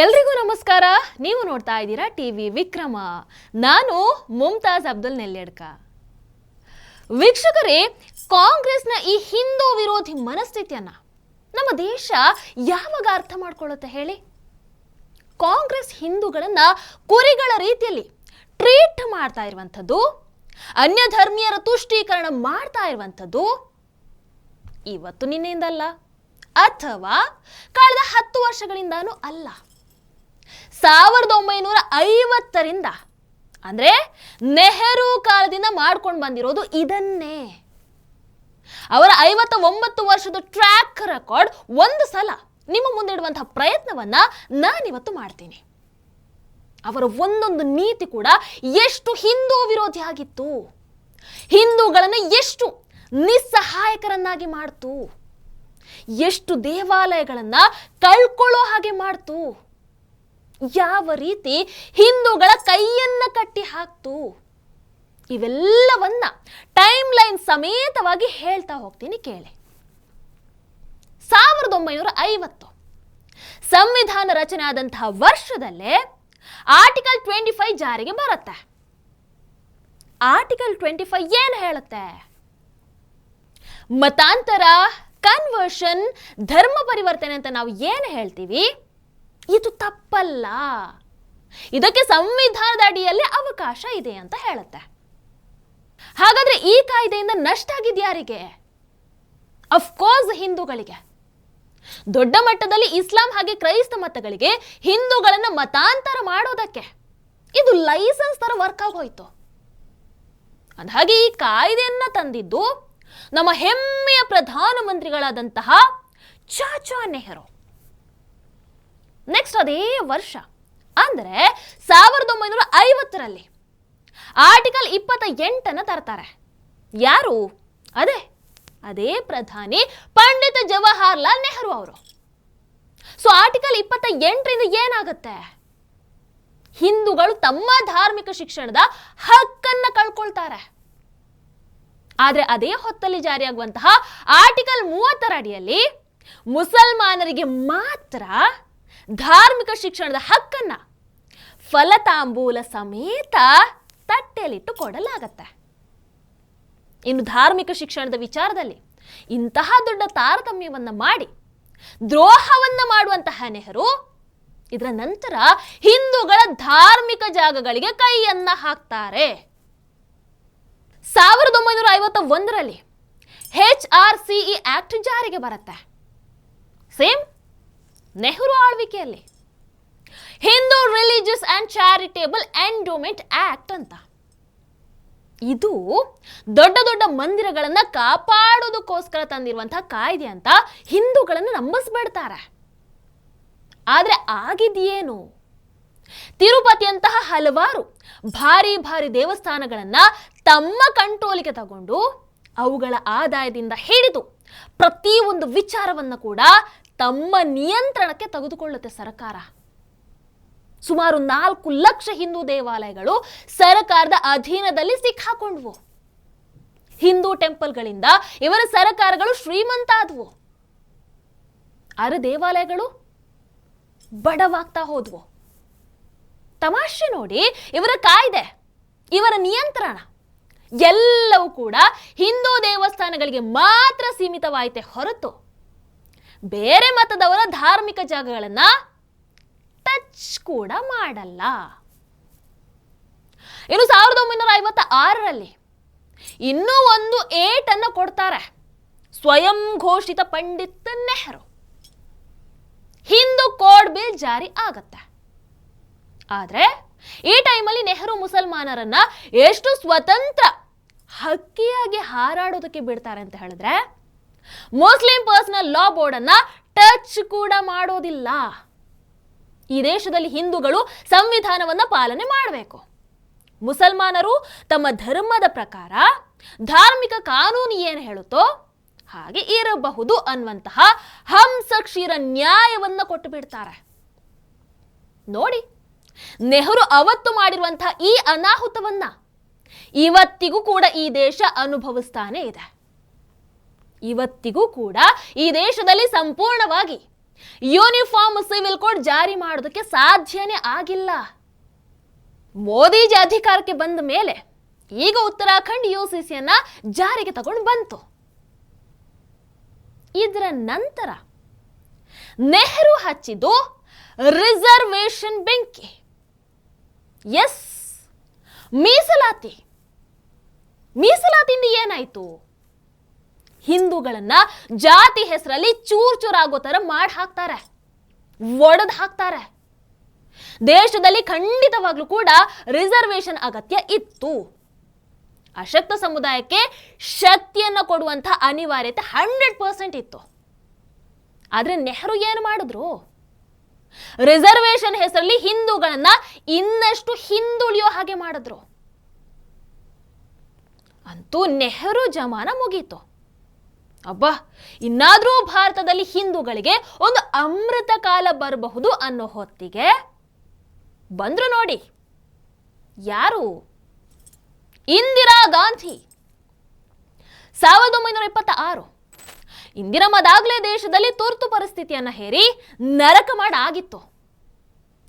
ಎಲ್ರಿಗೂ ನಮಸ್ಕಾರ. ನೀವು ನೋಡ್ತಾ ಇದ್ದೀರಾ ಟಿವಿ ವಿಕ್ರಮ. ನಾನು ಮುಮ್ತಾಜ್ ಅಬ್ದುಲ್ ನೆಲ್ಲೆಡ್ಕ. ವೀಕ್ಷಕರೇ, ಕಾಂಗ್ರೆಸ್ನ ಈ ಹಿಂದೂ ವಿರೋಧಿ ಮನಸ್ಥಿತಿಯನ್ನ ನಮ್ಮ ದೇಶ ಯಾವಾಗ ಅರ್ಥ ಮಾಡ್ಕೊಳ್ಳುತ್ತೆ ಹೇಳಿ? ಕಾಂಗ್ರೆಸ್ ಹಿಂದೂಗಳನ್ನ ಕುರಿಗಳ ರೀತಿಯಲ್ಲಿ ಟ್ರೀಟ್ ಮಾಡ್ತಾ ಇರುವಂಥದ್ದು ಅನ್ಯ ಧರ್ಮೀಯರ ತುಷ್ಟೀಕರಣ ಮಾಡ್ತಾ ಇರುವಂಥದ್ದು ಇವತ್ತು ನಿನ್ನೆಯಿಂದಲ್ಲ. ಅಥವಾ ಕಳೆದ ಹತ್ತು ವರ್ಷಗಳಿಂದಾನೂ ಅಲ್ಲ. ಸಾವಿರದ ಒಂಬೈನೂರ ಐವತ್ತರಿಂದ ಅಂದ್ರೆ ನೆಹರು ಕಾಲದಿಂದ ಮಾಡ್ಕೊಂಡು ಬಂದಿರೋದು ಇದನ್ನೇ. ಅವರ ಐವತ್ತ ಒಂಬತ್ತು ವರ್ಷದ ಟ್ರ್ಯಾಕ್ ರೆಕಾರ್ಡ್ ಒಂದು ಸಲ ನಿಮ್ಮ ಮುಂದಿಡುವಂತಹ ಪ್ರಯತ್ನವನ್ನ ನಾನಿವತ್ತು ಮಾಡ್ತೀನಿ. ಅವರ ಒಂದೊಂದು ನೀತಿ ಕೂಡ ಎಷ್ಟು ಹಿಂದೂ ವಿರೋಧಿ ಆಗಿತ್ತು. ಹಿಂದೂಗಳನ್ನು ಎಷ್ಟು ನಿಸ್ಸಹಾಯಕರನ್ನಾಗಿ ಮಾಡ್ತು. ಎಷ್ಟು ದೇವಾಲಯಗಳನ್ನ ಕಳ್ಕೊಳ್ಳೋ ಹಾಗೆ ಮಾಡ್ತು. ಯಾವ ರೀತಿ ಹಿಂದೂಗಳ ಕೈಯನ್ನ ಕಟ್ಟಿ ಹಾಕ್ತು? ಇವೆಲ್ಲವನ್ನ ಟೈಮ್ ಲೈನ್ ಸಮೇತವಾಗಿ ಹೇಳ್ತಾ ಹೋಗ್ತೀನಿ ಕೇಳಿ. ಸಾವಿರದ ಒಂಬೈನೂರ ಐವತ್ತು. ಸಂವಿಧಾನ ರಚನೆ ಆದಂತಹ ವರ್ಷದಲ್ಲೇ ಆರ್ಟಿಕಲ್ ಟ್ವೆಂಟಿ ಫೈವ್ ಜಾರಿಗೆ ಬರುತ್ತೆ. ಆರ್ಟಿಕಲ್ ಟ್ವೆಂಟಿ ಫೈವ್ ಏನು ಹೇಳುತ್ತೆ? ಮತಾಂತರ ಕನ್ವರ್ಷನ್ ಧರ್ಮ ಪರಿವರ್ತನೆ ಅಂತ ನಾವು ಏನು ಹೇಳ್ತೀವಿ? ಇದು ತಪ್ಪಲ್ಲ. ಇದಕ್ಕೆ ಸಂವಿಧಾನದ ಅಡಿಯಲ್ಲಿ ಅವಕಾಶ ಇದೆ ಅಂತ ಹೇಳುತ್ತೆ. ಹಾಗಾದ್ರೆ ಈ ಕಾಯ್ದೆಯಿಂದ ನಷ್ಟ ಆಗಿದ್ ಯಾರಿಗೆ? ಅಫ್ಕೋರ್ಸ್ ಹಿಂದೂಗಳಿಗೆ. ದೊಡ್ಡ ಮಟ್ಟದಲ್ಲಿ ಇಸ್ಲಾಂ ಹಾಗೆ ಕ್ರೈಸ್ತ ಮತಗಳಿಗೆ ಹಿಂದೂಗಳನ್ನು ಮತಾಂತರ ಮಾಡೋದಕ್ಕೆ ಇದು ಲೈಸೆನ್ಸ್ ತರ ವರ್ಕ್ ಆಗೋಯ್ತು ಅದಾಗಿ ಈ ಕಾಯ್ದೆಯನ್ನ ತಂದಿದ್ದು ನಮ್ಮ ಹೆಮ್ಮೆಯ ಪ್ರಧಾನಮಂತ್ರಿಗಳಾದಂತಹ ಚಾಚಾ ನೆಹರು. ನೆಕ್ಸ್ಟ್ ಅದೇ ವರ್ಷ. ಅಂದರೆ ಸಾವಿರದ ಒಂಬೈನೂರ ಐವತ್ತರಲ್ಲಿ ಆರ್ಟಿಕಲ್ ಇಪ್ಪತ್ತ ಎಂಟನ್ನು ತರ್ತಾರೆ. ಯಾರು? ಅದೇ ಅದೇ ಪ್ರಧಾನಿ ಪಂಡಿತ್ ಜವಾಹರ್ಲಾಲ್ ನೆಹರು ಅವರು. ಸೊ ಆರ್ಟಿಕಲ್ ಇಪ್ಪತ್ತ ಎಂಟರಿಂದ ಏನಾಗುತ್ತೆ? ಹಿಂದೂಗಳು ತಮ್ಮ ಧಾರ್ಮಿಕ ಶಿಕ್ಷಣದ ಹಕ್ಕನ್ನ ಕಳ್ಕೊಳ್ತಾರೆ. ಆದರೆ ಅದೇ ಹೊತ್ತಲ್ಲಿ ಜಾರಿಯಾಗುವಂತಹ ಆರ್ಟಿಕಲ್ ಮೂವತ್ತರ ಅಡಿಯಲ್ಲಿ ಮುಸಲ್ಮಾನರಿಗೆ ಮಾತ್ರ ಧಾರ್ಮಿಕ ಶಿಕ್ಷಣದ ಹಕ್ಕನ್ನ ಫಲತಾಂಬೂಲ ಸಮೇತ ತಟ್ಟೆಯಲ್ಲಿಟ್ಟು ಕೊಡಲಾಗತ್ತೆ. ಇನ್ನು ಧಾರ್ಮಿಕ ಶಿಕ್ಷಣದ ವಿಚಾರದಲ್ಲಿ ಇಂತಹ ದೊಡ್ಡ ತಾರತಮ್ಯವನ್ನು ಮಾಡಿ, ದ್ರೋಹವನ್ನು ಮಾಡುವಂತಹ ನೆಹರು ಇದರ ನಂತರ ಹಿಂದೂಗಳ ಧಾರ್ಮಿಕ ಜಾಗಗಳಿಗೆ ಕೈಯನ್ನ ಹಾಕ್ತಾರೆ. ಸಾವಿರದ ಒಂಬೈನೂರ ಐವತ್ತ ಒಂದರಲ್ಲಿ ಹೆಚ್ ಆರ್ ಸಿಇ ಆಕ್ಟ್ ಜಾರಿಗೆ ಬರುತ್ತೆ. ಸೇಮ್ ನೆಹರು ಆಳ್ವಿಕೆಯಲ್ಲಿ. Hindu religious and charitable endowment act ಅಂತ. ಇದು ದೊಡ್ಡ ದೊಡ್ಡ ಮಂದಿರಗಳನ್ನ ಕಾಪಾಡೋದಕ್ಕೋಸ್ಕರ ತಂದಿರುವಂತಹ ಕಾಯ್ದೆ ಅಂತ ಹಿಂದೂಗಳನ್ನು ನಂಬಿಸ್ಬಿಡ್ತಾರೆ. ಆದ್ರೆ ಆಗಿದೆಯೇನು? ತಿರುಪತಿಯಂತಹ ಹಲವಾರು ಭಾರಿ ಭಾರಿ ದೇವಸ್ಥಾನಗಳನ್ನ ತಮ್ಮ ಕಂಟ್ರೋಲಿಗೆ ತಗೊಂಡು ಅವುಗಳ ಆದಾಯದಿಂದ ಹಿಡಿದು ಪ್ರತಿಯೊಂದು ವಿಚಾರವನ್ನ ಕೂಡ ತಮ್ಮ ನಿಯಂತ್ರಣಕ್ಕೆ ತೆಗೆದುಕೊಳ್ಳುತ್ತೆ ಸರ್ಕಾರ. ಸುಮಾರು ನಾಲ್ಕು ಲಕ್ಷ ಹಿಂದೂ ದೇವಾಲಯಗಳು ಸರ್ಕಾರದ ಅಧೀನದಲ್ಲಿ ಸಿಕ್ಕಾಕೊಂಡ್ವು ಹಿಂದೂ ಟೆಂಪಲ್ಗಳಿಂದ ಇವರ ಸರ್ಕಾರಗಳು ಶ್ರೀಮಂತ ಆದವು ಅರ ದೇವಾಲಯಗಳು ಬಡವಾಗ್ತಾ ಹೋದ್ವು. ತಮಾಷೆ ನೋಡಿ ಇವರ ಕಾಯ್ದೆ, ಇವರ ನಿಯಂತ್ರಣ, ಎಲ್ಲವೂ ಕೂಡ ಹಿಂದೂ ದೇವಸ್ಥಾನಗಳಿಗೆ ಮಾತ್ರ ಸೀಮಿತವಾಯಿತೆ ಹೊರತು ಬೇರೆ ಮತದವರ ಧಾರ್ಮಿಕ ಜಾಗಗಳನ್ನು ಟಚ್ ಕೂಡ ಮಾಡಲ್ಲ. ಇನ್ನು ಸಾವಿರದ ಒಂಬೈನೂರ ಐವತ್ತ ಆರರಲ್ಲಿ ಇನ್ನೂ ಒಂದು ಏಟನ್ನು ಕೊಡ್ತಾರೆ. ಸ್ವಯಂ ಘೋಷಿತ ಪಂಡಿತ್ ನೆಹರು. ಹಿಂದೂ ಕೋಡ್ ಬಿಲ್ ಜಾರಿ ಆಗತ್ತೆ. ಆದರೆ ಈ ಟೈಮಲ್ಲಿ ನೆಹರು ಮುಸಲ್ಮಾನರನ್ನು ಎಷ್ಟು ಸ್ವತಂತ್ರ ಹಕ್ಕಿಯಾಗಿ ಹಾರಾಡೋದಕ್ಕೆ ಬಿಡ್ತಾರೆ ಅಂತ ಹೇಳಿದ್ರೆ ಮುಸ್ಲಿಂ ಪರ್ಸನಲ್ ಲಾ ಬೋರ್ಡ್ ಅನ್ನ ಟಚ್ ಕೂಡ ಮಾಡೋದಿಲ್ಲ. ಈ ದೇಶದಲ್ಲಿ ಹಿಂದೂಗಳು ಸಂವಿಧಾನವನ್ನ ಪಾಲನೆ ಮಾಡಬೇಕು. ಮುಸಲ್ಮಾನರು ತಮ್ಮ ಧರ್ಮದ ಪ್ರಕಾರ ಧಾರ್ಮಿಕ ಕಾನೂನು ಏನು ಹೇಳುತ್ತೋ ಹಾಗೆ ಇರಬಹುದು ಅನ್ನುವಂತಹ ಹಂಸಕ್ಷೀರ ನ್ಯಾಯವನ್ನ ಕೊಟ್ಟು ಬಿಡ್ತಾರೆ ನೋಡಿ, ನೆಹರು ಅವತ್ತು ಮಾಡಿರುವಂತಹ ಈ ಅನಾಹುತವನ್ನ ಇವತ್ತಿಗೂ ಕೂಡ ಈ ದೇಶ ಅನುಭವಿಸ್ತಾನೆ ಇದೆ. ಇವತ್ತಿಗೂ ಕೂಡ ಈ ದೇಶದಲ್ಲಿ ಸಂಪೂರ್ಣವಾಗಿ ಯೂನಿಫಾರ್ಮ್ ಸಿವಿಲ್ ಕೋಡ್ ಜಾರಿ ಮಾಡೋದಕ್ಕೆ ಸಾಧ್ಯನೇ ಆಗಿಲ್ಲ. ಮೋದಿಜಿ ಅಧಿಕಾರಕ್ಕೆ ಬಂದ ಮೇಲೆ ಈಗ ಉತ್ತರಾಖಂಡ್ ಯು ಸಿ ಸಿಯನ್ನ ಜಾರಿಗೆ ತಗೊಂಡು ಬಂತು. ಇದರ ನಂತರ ನೆಹರು ಹಚ್ಚಿದ್ದು ರಿಸರ್ವೇಶನ್ ಬೆಂಕಿ. ಎಸ್ ಮೀಸಲಾತಿ. ಮೀಸಲಾತಿಯಿಂದ ಏನಾಯ್ತು? ಹಿಂದೂಗಳನ್ನ ಜಾತಿ ಹೆಸರಲ್ಲಿ ಚೂರ್ ಚೂರಾಗೋ ತರ ಮಾಡಿ ಹಾಕ್ತಾರೆ. ಒಡೆದು ಹಾಕ್ತಾರೆ. ದೇಶದಲ್ಲಿ ಖಂಡಿತವಾಗ್ಲೂ ಕೂಡ ರಿಸರ್ವೇಶನ್ ಅಗತ್ಯ ಇತ್ತು. ಅಶಕ್ತ ಸಮುದಾಯಕ್ಕೆ ಶಕ್ತಿಯನ್ನು ಕೊಡುವಂತಹ ಅನಿವಾರ್ಯತೆ ಹಂಡ್ರೆಡ್ ಪರ್ಸೆಂಟ್ ಇತ್ತು. ಆದ್ರೆ ನೆಹರು ಏನು ಮಾಡಿದ್ರು? ರಿಸರ್ವೇಶನ್ ಹೆಸರಲ್ಲಿ ಹಿಂದೂಗಳನ್ನ ಇನ್ನಷ್ಟು ಹಿಂದುಳಿಯೋ ಹಾಗೆ ಮಾಡಿದ್ರು. ಅಂತೂ ನೆಹರು ಜಮಾನ ಮುಗೀತು. ಅಬ್ಬಾ, ಇನ್ನಾದರೂ ಭಾರತದಲ್ಲಿ ಹಿಂದೂಗಳಿಗೆ ಒಂದು ಅಮೃತ ಕಾಲ ಬರಬಹುದು ಅನ್ನೋ ಹೊತ್ತಿಗೆ ಬಂದ್ರು ನೋಡಿ. ಯಾರು? ಇಂದಿರಾ ಗಾಂಧಿ. ಸಾವಿರದ ಒಂಬೈನೂರ ಇಪ್ಪತ್ತ ಆರು ಇಂದಿರಮ್ಮದಾಗಲೇ ದೇಶದಲ್ಲಿ ತುರ್ತು ಪರಿಸ್ಥಿತಿಯನ್ನ ಹೇರಿ ನರಕ ಮಾಡಾಗಿತ್ತು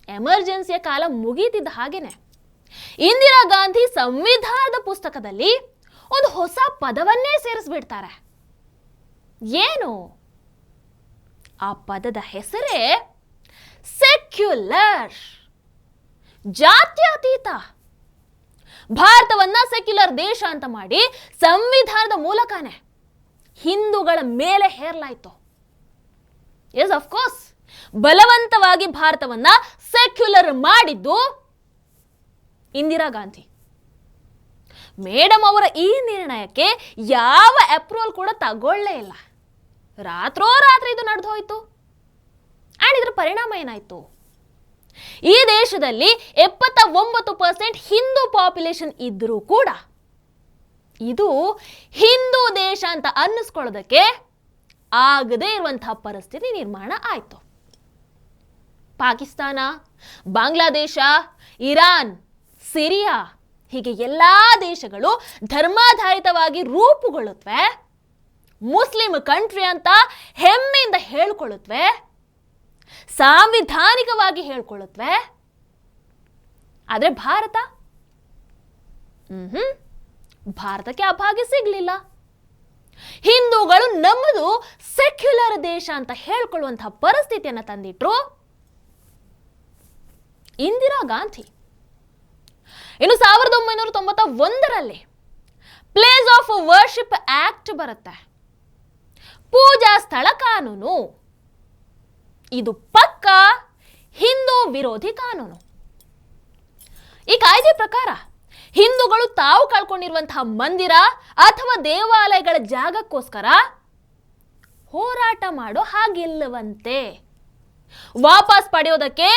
ಎಮರ್ಜೆನ್ಸಿಯ ಕಾಲ ಮುಗೀತಿದ್ದ ಹಾಗೇನೆ. ಇಂದಿರಾ ಗಾಂಧಿ ಸಂವಿಧಾನದ ಪುಸ್ತಕದಲ್ಲಿ ಒಂದು ಹೊಸ ಪದವನ್ನೇ ಸೇರಿಸ್ಬಿಡ್ತಾರೆ. ಏನು? ಆ ಪದದ ಹೆಸರೇ ಸೆಕ್ಯುಲರ್ ಜಾತ್ಯತೀತ. ಭಾರತವನ್ನ ಸೆಕ್ಯುಲರ್ ದೇಶ ಅಂತ ಮಾಡಿ ಸಂವಿಧಾನದ ಮೂಲಕನೇ ಹಿಂದೂಗಳ ಮೇಲೆ ಹೇರಲಾಯಿತು. ಎಸ್ ಅಫ್ಕೋರ್ಸ್ ಬಲವಂತವಾಗಿ ಭಾರತವನ್ನ ಸೆಕ್ಯುಲರ್ ಮಾಡಿದ್ದು ಇಂದಿರಾ ಗಾಂಧಿ. ಮೇಡಮ್ ಅವರ ಈ ನಿರ್ಣಯಕ್ಕೆ ಯಾವ ಅಪ್ರೂವಲ್ ಕೂಡ ತಗೊಳ್ಳೇ ಇಲ್ಲ. ರಾತ್ರೋ ರಾತ್ರಿ ಇದು ನಡೆದು ಹೋಯಿತು. ಆ್ಯಂಡ್ ಇದರ ಪರಿಣಾಮ ಏನಾಯಿತು? ಈ ದೇಶದಲ್ಲಿ ಎಪ್ಪತ್ತ ಒಂಬತ್ತು ಪರ್ಸೆಂಟ್ ಹಿಂದೂ ಪಾಪ್ಯುಲೇಷನ್ ಇದ್ದರೂ ಕೂಡ ಇದು ಹಿಂದೂ ದೇಶ ಅಂತ ಅನ್ನಿಸ್ಕೊಳ್ಳೋದಕ್ಕೆ ಆಗದೇ ಇರುವಂತಹ ಪರಿಸ್ಥಿತಿ ನಿರ್ಮಾಣ ಆಯಿತು. ಪಾಕಿಸ್ತಾನ, ಬಾಂಗ್ಲಾದೇಶ, ಇರಾನ್, ಸಿರಿಯಾ ಹೀಗೆ ಎಲ್ಲ ದೇಶಗಳು ಧರ್ಮಾಧಾರಿತವಾಗಿ ರೂಪುಗೊಳ್ಳುತ್ತವೆ ಮುಸ್ಲಿಂ ಕಂಟ್ರಿ ಅಂತ ಹೆಮ್ಮೆಯಿಂದ ಹೇಳ್ಕೊಳ್ಳುತ್ತವೆ ಸಾಂವಿಧಾನಿಕವಾಗಿ ಹೇಳ್ಕೊಳ್ಳುತ್ತವೆ ಆದರೆ ಭಾರತ? ಹ್ಮ್ ಭಾರತಕ್ಕೆ ಆ ಭಾಗ್ಯ ಸಿಗ್ಲಿಲ್ಲ. ಹಿಂದೂಗಳು ನಮ್ಮದು ಸೆಕ್ಯುಲರ್ ದೇಶ ಅಂತ ಹೇಳ್ಕೊಳ್ಳುವಂತಹ ಪರಿಸ್ಥಿತಿಯನ್ನು ತಂದಿಟ್ರು ಇಂದಿರಾ ಗಾಂಧಿ. ಇನ್ನು ಸಾವಿರದ ಒಂಬೈನೂರ ತೊಂಬತ್ತ ಒಂದರಲ್ಲಿ ಪ್ಲೇಸ್ ಆಫ್ ವರ್ಷಿಪ್ ಆಕ್ಟ್ ಬರುತ್ತೆ. ಪೂಜಾ ಸ್ಥಳ ಕಾನೂನು. ಇದು ಪಕ್ಕ ಹಿಂದೂ ವಿರೋಧಿ ಕಾನೂನು. ಈ ಕಾಯ್ದೆ ಪ್ರಕಾರ ಹಿಂದೂಗಳು ತಾವು ಕಳ್ಕೊಂಡಿರುವಂತಹ ಮಂದಿರ ಅಥವಾ ದೇವಾಲಯಗಳ ಜಾಗಕ್ಕೋಸ್ಕರ ಹೋರಾಟ ಮಾಡೋ ಹಾಗಿಲ್ಲವಂತೆ. ವಾಪಸ್ ಪಡೆಯೋದಕ್ಕೆ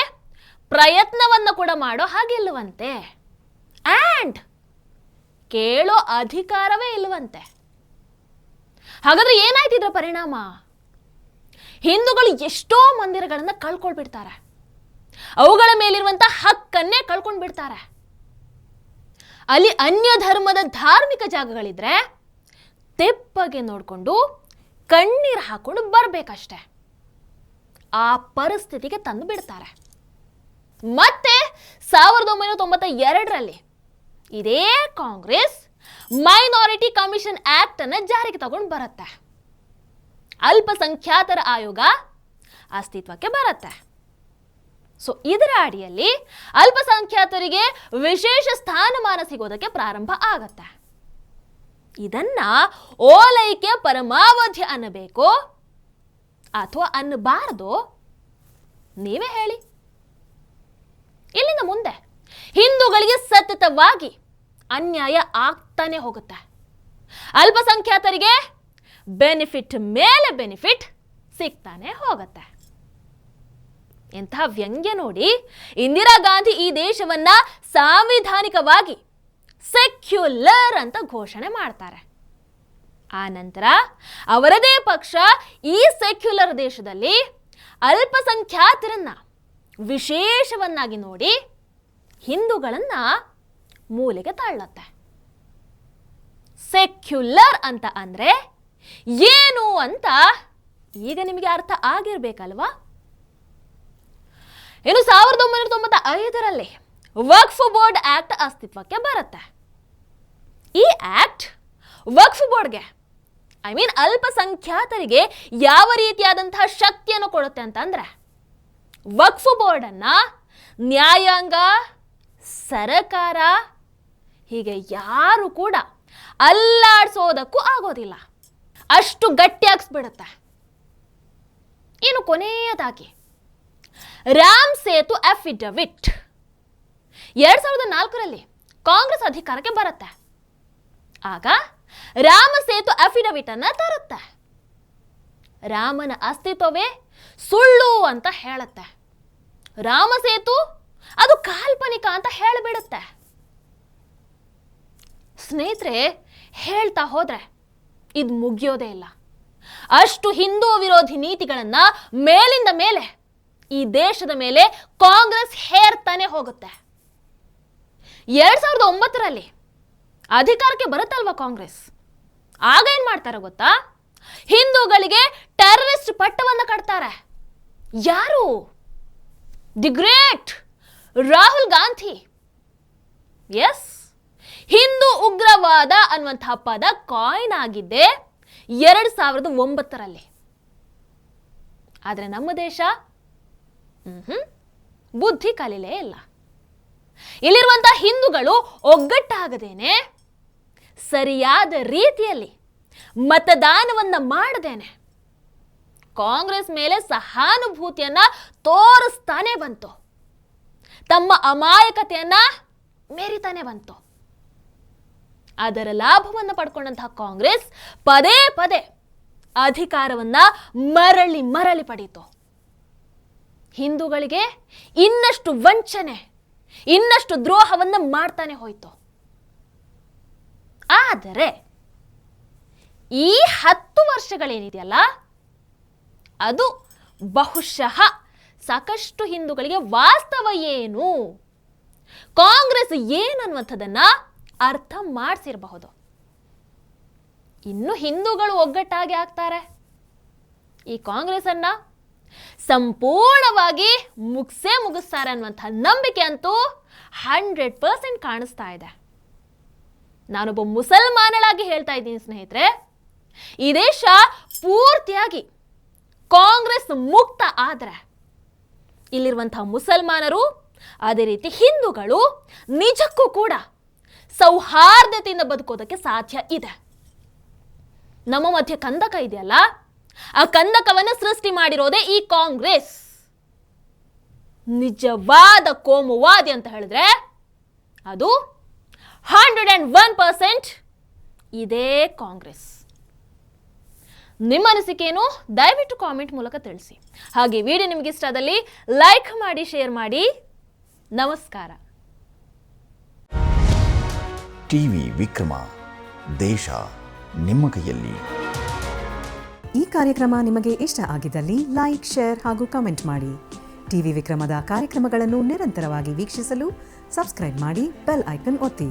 ಪ್ರಯತ್ನವನ್ನು ಕೂಡ ಮಾಡೋ ಹಾಗಿಲ್ಲವಂತೆ. ಆ್ಯಂಡ್ ಕೇಳೋ ಅಧಿಕಾರವೇ ಇಲ್ಲವಂತೆ. ಹಾಗಾದ್ರೆ ಏನಾಯ್ತು ಇದರ ಪರಿಣಾಮ? ಹಿಂದೂಗಳು ಎಷ್ಟೋ ಮಂದಿರಗಳನ್ನು ಕಳ್ಕೊಳ್ಬಿಡ್ತಾರೆ. ಅವುಗಳ ಮೇಲಿರುವಂತ ಹಕ್ಕನ್ನೇ ಕಳ್ಕೊಂಡು ಬಿಡ್ತಾರೆ. ಅಲ್ಲಿ ಅನ್ಯ ಧರ್ಮದ ಧಾರ್ಮಿಕ ಜಾಗಗಳಿದ್ರೆ ತೆಪ್ಪಗೆ ನೋಡಿಕೊಂಡು ಕಣ್ಣೀರು ಹಾಕೊಂಡು ಬರಬೇಕಷ್ಟೆ. ಆ ಪರಿಸ್ಥಿತಿಗೆ ತಂದು ಬಿಡ್ತಾರೆ. ಮತ್ತೆ ಸಾವಿರದ ಒಂಬೈನೂರ ತೊಂಬತ್ತ ಎರಡರಲ್ಲಿ ಇದೇ ಕಾಂಗ್ರೆಸ್ ಮೈನಾರಿಟಿ ಕಮಿಷನ್ ಆಕ್ಟ್ ಅನ್ನ ಜಾರಿಗೆ ತಗೊಂಡು ಬರುತ್ತೆ. ಅಲ್ಪಸಂಖ್ಯಾತರ ಆಯೋಗ ಅಸ್ತಿತ್ವಕ್ಕೆ ಬರುತ್ತೆ. ಸೊ ಇದರ ಅಡಿಯಲ್ಲಿ ಅಲ್ಪಸಂಖ್ಯಾತರಿಗೆ ವಿಶೇಷ ಸ್ಥಾನಮಾನ ಸಿಗೋದಕ್ಕೆ ಪ್ರಾರಂಭ ಆಗತ್ತೆ. ಇದನ್ನ ಓಲೈಕೆ ಪರಮಾವಧಿ ಅನ್ನಬೇಕು ಅಥವಾ ಅನ್ನಬಾರದು ನೀವೇ ಹೇಳಿ. ಇಲ್ಲಿಂದ ಮುಂದೆ ಹಿಂದೂಗಳಿಗೆ ಸತತವಾಗಿ ಅನ್ಯಾಯ ಆಗ್ತಾನೆ ಹೋಗುತ್ತೆ. ಅಲ್ಪಸಂಖ್ಯಾತರಿಗೆ ಬೆನಿಫಿಟ್ ಮೇಲೆ ಬೆನಿಫಿಟ್ ಸಿಗ್ತಾನೆ ಹೋಗುತ್ತೆ. ಎಂತಹ ವ್ಯಂಗ್ಯ ನೋಡಿ. ಇಂದಿರಾ ಗಾಂಧಿ ಈ ದೇಶವನ್ನ ಸಾಂವಿಧಾನಿಕವಾಗಿ ಸೆಕ್ಯುಲರ್ ಅಂತ ಘೋಷಣೆ ಮಾಡ್ತಾರೆ. ಆ ನಂತರ ಅವರದೇ ಪಕ್ಷ ಈ ಸೆಕ್ಯುಲರ್ ದೇಶದಲ್ಲಿ ಅಲ್ಪಸಂಖ್ಯಾತರನ್ನ ವಿಶೇಷವನ್ನಾಗಿ ನೋಡಿ ಹಿಂದೂಗಳನ್ನ ಮೂಲೆಗೆ ತಳ್ಳತ್ತೆ. ಸೆಕ್ಯುಲರ್ ಅಂತ ಅಂದರೆ ಏನು ಅಂತ ಈಗ ನಿಮಗೆ ಅರ್ಥ ಆಗಿರ್ಬೇಕಲ್ವಾ? ಇನ್ನು ಸಾವಿರದ ಒಂಬೈನೂರ ತೊಂಬತ್ತ ಐದರಲ್ಲಿ ವಕ್ಫ್ ಬೋರ್ಡ್ ಆಕ್ಟ್ ಅಸ್ತಿತ್ವಕ್ಕೆ ಬರುತ್ತೆ. ಈ ಆಕ್ಟ್ ವಕ್ಫ್ ಬೋರ್ಡ್ಗೆ ಐ ಮೀನ್ ಅಲ್ಪಸಂಖ್ಯಾತರಿಗೆ ಯಾವ ರೀತಿಯಾದಂತಹ ಶಕ್ತಿಯನ್ನು ಕೊಡುತ್ತೆ ಅಂತಂದ್ರೆ ವಕ್ಫ್ ಬೋರ್ಡನ್ನು ನ್ಯಾಯಾಂಗ ಸರಕಾರ ಹೀಗೆ ಯಾರು ಕೂಡ ಅಲ್ಲಾಡ್ಸೋದಕ್ಕೂ ಆಗೋದಿಲ್ಲ. ಅಷ್ಟು ಗಟ್ಟಿಯಾಗಿಸ್ಬಿಡುತ್ತೆ ಇನ್ನು ಕೊನೆಯದಾಗಿ, ರಾಮ್ ಸೇತು ಅಫಿಡವಿಟ್ ಎರಡ್ ಸಾವಿರದ ನಾಲ್ಕರಲ್ಲಿ ಕಾಂಗ್ರೆಸ್ ಅಧಿಕಾರಕ್ಕೆ ಬರುತ್ತೆ. ಆಗ ರಾಮ ಸೇತು ಅಫಿಡವಿಟ್ ಅನ್ನ ತರುತ್ತೆ. ರಾಮನ ಅಸ್ತಿತ್ವವೇ ಸುಳ್ಳು ಅಂತ ಹೇಳುತ್ತೆ. ರಾಮ ಸೇತು ಅದು ಕಾಲ್ಪನಿಕ ಅಂತ ಹೇಳಿಬಿಡುತ್ತೆ. ಸ್ನೇಹಿತರೆ, ಹೇಳ್ತಾ ಹೋದ್ರೆ ಇದು ಮುಗಿಯೋದೇ ಇಲ್ಲ. ಅಷ್ಟು ಹಿಂದೂ ವಿರೋಧಿ ನೀತಿಗಳನ್ನ ಮೇಲಿಂದ ಮೇಲೆ, ಈ ದೇಶದ ಮೇಲೆ ಕಾಂಗ್ರೆಸ್ ಹೇರ್ತಾನೆ ಹೋಗುತ್ತೆ. ಎರಡ್ ಸಾವಿರದ ಒಂಬತ್ತರಲ್ಲಿ ಅಧಿಕಾರಕ್ಕೆ ಬರುತ್ತಲ್ವಾ ಕಾಂಗ್ರೆಸ್? ಆಗ ಏನ್ ಮಾಡ್ತಾರೆ ಗೊತ್ತಾ? ಹಿಂದೂಗಳಿಗೆ ಟೆರರಿಸ್ಟ್ ಪಟ್ಟವನ್ನ ಕಟ್ತಾರೆ. ಯಾರು? The great Rahul Gandhi. Yes Hindu ಉಗ್ರವಾದ ಅನ್ನುವಂತಹ ಪದ ಕಾಯಿನ್ ಆಗಿದ್ದೆ ಎರಡು ಸಾವಿರದ ಒಂಬತ್ತರಲ್ಲಿ. ಆದರೆ ನಮ್ಮ ದೇಶ ಬುದ್ಧಿ ಕಲೀಲೇ ಇಲ್ಲ. ಇಲ್ಲಿರುವಂತಹ ಹಿಂದೂಗಳು ಒಗ್ಗಟ್ಟಾಗದೇನೆ, ಸರಿಯಾದ ರೀತಿಯಲ್ಲಿ ಮತದಾನವನ್ನು ಮಾಡದೇನೆ. ಕಾಂಗ್ರೆಸ್ ಮೇಲೆ ಸಹಾನುಭೂತಿಯನ್ನ ತೋರಿಸ್ತಾನೆ ಬಂತು. ತಮ್ಮ ಅಮಾಯಕತೆಯನ್ನ ಮೇರಿತಾನೆ ಬಂತು. ಅದರ ಲಾಭವನ್ನು ಪಡ್ಕೊಂಡಂತಹ ಕಾಂಗ್ರೆಸ್ ಪದೇ ಪದೇ ಅಧಿಕಾರವನ್ನ ಮರಳಿ ಮರಳಿ ಪಡೀತು. ಹಿಂದೂಗಳಿಗೆ ಇನ್ನಷ್ಟು ವಂಚನೆ, ಇನ್ನಷ್ಟು ದ್ರೋಹವನ್ನ ಮಾಡ್ತಾನೆ ಹೋಯ್ತು. ಆದರೆ ಈ ಹತ್ತು ವರ್ಷಗಳೇನಿದೆಯಲ್ಲ, ಅದು ಬಹುಶಃ ಸಾಕಷ್ಟು ಹಿಂದೂಗಳಿಗೆ ವಾಸ್ತವ ಏನು? ಕಾಂಗ್ರೆಸ್ ಏನನ್ನುವಂಥದ್ದನ್ನ ಅರ್ಥ ಮಾಡಿಸಿರಬಹುದು? ಇನ್ನು ಹಿಂದೂಗಳು ಒಗ್ಗಟ್ಟಾಗಿ ಆಗ್ತಾರೆ. ಈ ಕಾಂಗ್ರೆಸ್ ಸಂಪೂರ್ಣವಾಗಿ ಮುಗಿಸೇ ಮುಗಿಸ್ತಾರೆ ಅನ್ನುವಂಥ ನಂಬಿಕೆ ಅಂತೂ ಹಂಡ್ರೆಡ್ ಪರ್ಸೆಂಟ್ ಕಾಣಿಸ್ತಾ ಇದೆ. ನಾನೊಬ್ಬ ಮುಸಲ್ಮಾನಳಾಗಿ ಹೇಳ್ತಾ ಇದ್ದೀನಿ ಸ್ನೇಹಿತರೆ, ಈ ದೇಶ ಪೂರ್ತಿಯಾಗಿ ಕಾಂಗ್ರೆಸ್ ಮುಕ್ತ ಆದ್ರೆ ಇಲ್ಲಿರುವಂತಹ ಮುಸಲ್ಮಾನರು, ಅದೇ ರೀತಿ ಹಿಂದೂಗಳು ನಿಜಕ್ಕೂ ಕೂಡ ಸೌಹಾರ್ದತೆಯಿಂದ ಬದುಕೋದಕ್ಕೆ ಸಾಧ್ಯ ಇದೆ. ನಮ್ಮ ಮಧ್ಯೆ ಕಂದಕ ಇದೆಯಲ್ಲ? ಆ ಕಂದಕವನ್ನು ಸೃಷ್ಟಿ ಮಾಡಿರೋದೇ ಈ ಕಾಂಗ್ರೆಸ್. ನಿಜವಾದ ಕೋಮುವಾದಿ ಅಂತ ಹೇಳಿದ್ರೆ ಅದು ಹಂಡ್ರೆಡ್ ಆ್ಯಂಡ್ ಒನ್ ಪರ್ಸೆಂಟ್ ಇದೇ ಕಾಂಗ್ರೆಸ್. ನಿಮ್ಮ ಅನಿಸಿಕೆಯನ್ನು ದಯವಿಟ್ಟು ಕಾಮೆಂಟ್ ಮೂಲಕ ತಿಳಿಸಿ. ಹಾಗೆ ವಿಡಿಯೋ ನಿಮಗೆ ಇಷ್ಟ ಆದಲ್ಲಿ ಲೈಕ್ ಮಾಡಿ ಶೇರ್ ಮಾಡಿ. ನಮಸ್ಕಾರ. ಟಿವಿ ವಿಕ್ರಮ ದೇಶ ನಿಮ್ಮ ಕೈಯಲ್ಲಿ. ಈ ಕಾರ್ಯಕ್ರಮ ನಿಮಗೆ ಇಷ್ಟ ಆಗಿದ್ದಲ್ಲಿ ಲೈಕ್ ಶೇರ್ ಹಾಗೂ ಕಮೆಂಟ್ ಮಾಡಿ. ಟಿವಿ ವಿಕ್ರಮದ ಕಾರ್ಯಕ್ರಮಗಳನ್ನು ನಿರಂತರವಾಗಿ ವೀಕ್ಷಿಸಲು ಸಬ್ಸ್ಕ್ರೈಬ್ ಮಾಡಿ ಬೆಲ್ ಐಕನ್ ಒತ್ತಿ.